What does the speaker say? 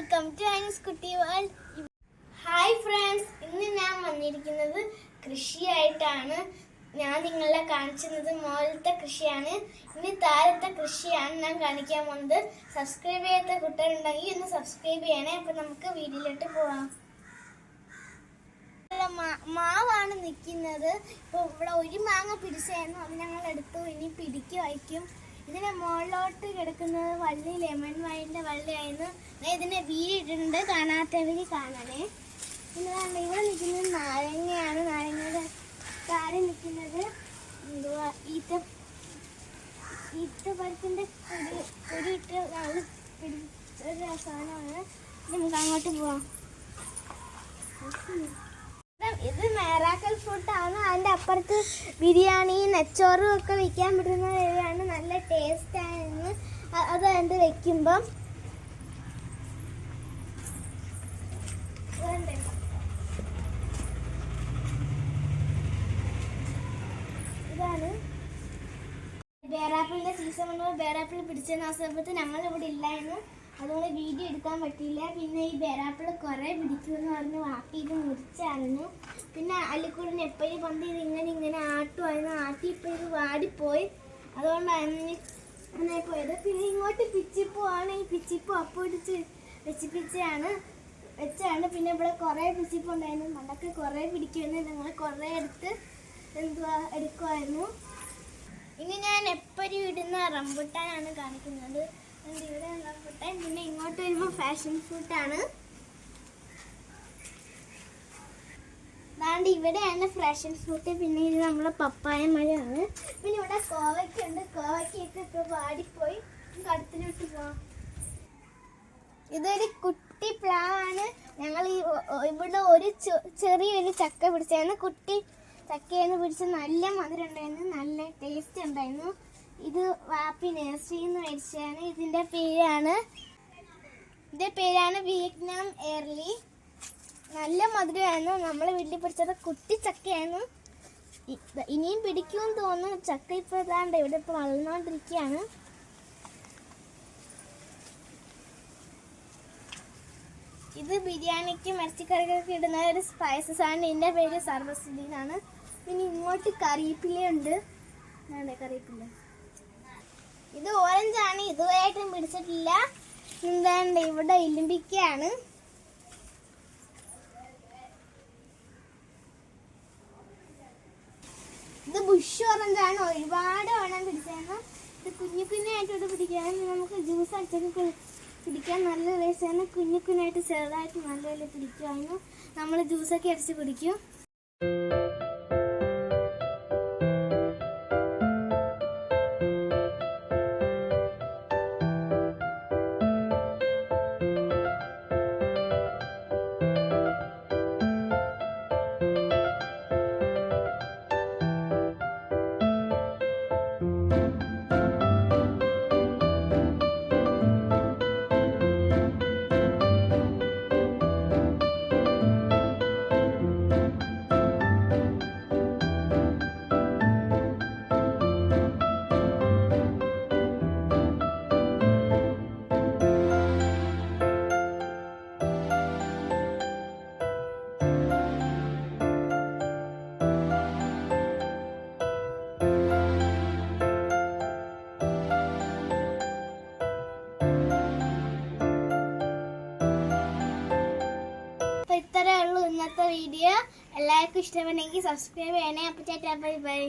Welcome to Anees കുട്ടി world hi friends ഇന്ന് ഞാൻ വന്നിരിക്കുന്നത് കൃഷിയായിട്ടാണ്. ഞാൻ നിങ്ങളെ കാണിച്ചത് മുകളിലത്തെ കൃഷിയാണ്. ഇനി താഴത്തെ കൃഷിയാണ് ഞാൻ കാണിക്കാൻ പോകുന്നത്. സബ്സ്ക്രൈബ് ചെയ്യാത്ത കുട്ടികളുണ്ടെങ്കിൽ ഒന്ന് സബ്സ്ക്രൈബ് ചെയ്യണേ. അപ്പൊ നമുക്ക് വീഡിയോയിലോട്ട് പോവാം. മാവാണ് നിൽക്കുന്നത് ഇപ്പോൾ ഇവിടെ ഒരു മാങ്ങ പിടിച്ചായിരുന്നു അത് ഞങ്ങൾ എടുത്തു ഇനി പിടിക്കുമായിരിക്കും ഇതിന് മുകളിലോട്ട് കിടക്കുന്നത് വള്ളി ലെമൺ വൈന്റെ വള്ളിയായിരുന്നു. ഇതിനെ വീടിട്ടുണ്ട് കാണാത്തവർ കാണണേ. പിന്നെ ഇവിടെ നിൽക്കുന്നത് നാരങ്ങയാണ്. നാരങ്ങയുടെ താഴെ നിൽക്കുന്നത് എന്തുവാ? ഈത്ത ഈത്തപ്പഴത്തിന്റെ ഒരു ഒരു ഒരു സാധനമാണ് നമുക്ക് അങ്ങോട്ട് പോവാം. ഇത് മേറാക്കൽ ഫുഡാണ് അതിന്റെ അപ്പുറത്ത് ബിരിയാണി നെച്ചോറും ഒക്കെ വിൽക്കാൻ പറ്റുന്ന ഏരിയയാണ് നല്ല ടേസ്റ്റ് ആയിരുന്നു. അ- അത് കണ്ട് വെക്കുമ്പം. ഇതാണ്. ബേറാപ്പിളിന്റെ സീസൺ വന്നപ്പോൾ ബേറാപ്പിൾ പിടിച്ചെന്ന സമയത്ത് ഞങ്ങൾ ഇവിടെ ഇല്ലായിരുന്നു. അതുകൊണ്ട് വീഡിയോ എടുക്കാൻ പറ്റിയില്ല. പിന്നെ ഈ ബേറാപ്പിൾ കുറേ പിടിക്കുമെന്ന് പറഞ്ഞ് വാപ്പി ഇത് മുറിച്ചായിരുന്നു പിന്നെ അല്ലിക്കൂടിന് എപ്പോഴും പണ്ട് ഇത് ഇങ്ങനെ ഇങ്ങനെ ആട്ടുമായിരുന്നു. ആട്ടി ഇപ്പോൾ ഇത് വാടിപ്പോയി. അതുകൊണ്ടാണ് അങ്ങനെ പോയത്. പിന്നെ ഇങ്ങോട്ട് പിച്ചിപ്പൂവാണ് ഈ പിച്ചിപ്പൂ അപ്പം ഇടിച്ച് വെച്ചിപ്പിച്ചാണ് വെച്ചാണ്. പിന്നെ ഇവിടെ കുറേ പിച്ചിപ്പൂ ഉണ്ടായിരുന്നു. പണ്ടൊക്കെ കുറേ പിടിക്കുമായിരുന്നു. ഞങ്ങൾ കുറേ എടുത്ത് എന്തുവാ എടുക്കുമായിരുന്നു ഇനി ഞാൻ എപ്പോഴും ഇടുന്ന റംബുട്ടാനാണ് കാണിക്കുന്നത്. ഇവിടെ റംബുട്ടാൻ. പിന്നെ ഇങ്ങോട്ട് വരുമ്പോൾ ഫാഷൻ ഫ്രൂട്ടാണ് ഇവിടെയാണ് ഫ്രഷൻ ഫ്രൂട്ട് പിന്നെ ഇത് നമ്മളെ പപ്പായ മഴയാണ്. പിന്നെ ഇവിടെ കോവയ്ക്കുണ്ട്. കോവയ്ക്കൊക്കെ ഇപ്പോൾ വാടിപ്പോയി. കടത്തിലോട്ട് പോവാം. ഇതൊരു കുട്ടി പ്ലാവാണ് ഞങ്ങൾ ഈ ഇവിടെ ഒരു ചെറിയൊരു ചക്ക പിടിച്ചായിരുന്നു. കുട്ടി ചക്കയെന്ന് പിടിച്ച് നല്ല മധുരം ഉണ്ടായിരുന്നു. നല്ല ടേസ്റ്റ് ഉണ്ടായിരുന്നു. ഇത് വാപ്പി നഴ്സറിയിൽ നിന്ന് ഇതിന്റെ പേരാണ് ഇതിന്റെ പേരാണ് വിയറ്റ്നാം എയർലി നല്ല മധുരമായിരുന്നു. നമ്മൾ വീട്ടിൽ പിടിച്ചത് കുട്ടി ചക്കയായിരുന്നു. ഇനിയും പിടിക്കുമെന്ന് തോന്നുന്നു. ചക്ക ഇപ്പോൾ ഇതാണ്ട് ഇവിടെ ഇപ്പോൾ വളർന്നുകൊണ്ടിരിക്കുകയാണ് ഇത് ബിരിയാണിക്കും ഇറച്ചിക്കറികൾക്ക് ഇടുന്ന ഒരു സ്പൈസസ് ആണ്. ഇതിന്റെ പേര് സർവസുദി ഇനി പിന്നെ ഇങ്ങോട്ട് കറിവേപ്പിലയുണ്ട്. വേണ്ട കറിവേപ്പില. ഇത് ഓറഞ്ചാണ് ഇതുവരെയായിട്ടും പിടിച്ചിട്ടില്ല. എന്താണ്ട് ഇവിടെ ഇലിമ്പിക്കയാണ് ഇത് ബുഷ് ഓറഞ്ച് ആണ് ഒരുപാട് വേണം പിടിച്ചതെന്ന് ഇത് കുഞ്ഞു കുഞ്ഞായിട്ട് ഇവിടെ പിടിക്കാൻ നമുക്ക് ജ്യൂസ് അടിച്ചൊക്കെ പിടിക്കാൻ നല്ല രസമാണ് കുഞ്ഞു കുഞ്ഞായിട്ട് ചെറുതായിട്ട് നല്ല വലിയ പിടിക്കുമായിരുന്നു നമ്മൾ ജ്യൂസൊക്കെ അടിച്ച് കുടിക്കും. ഇത്രയേ ഉള്ളൂ ഇന്നത്തെ വീഡിയോ എല്ലാവർക്കും ഇഷ്ടമുണ്ടെങ്കിൽ സബ്സ്ക്രൈബ് ചെയ്യണേ. അപ്പോൾ ചേട്ടാ ബൈ ബൈ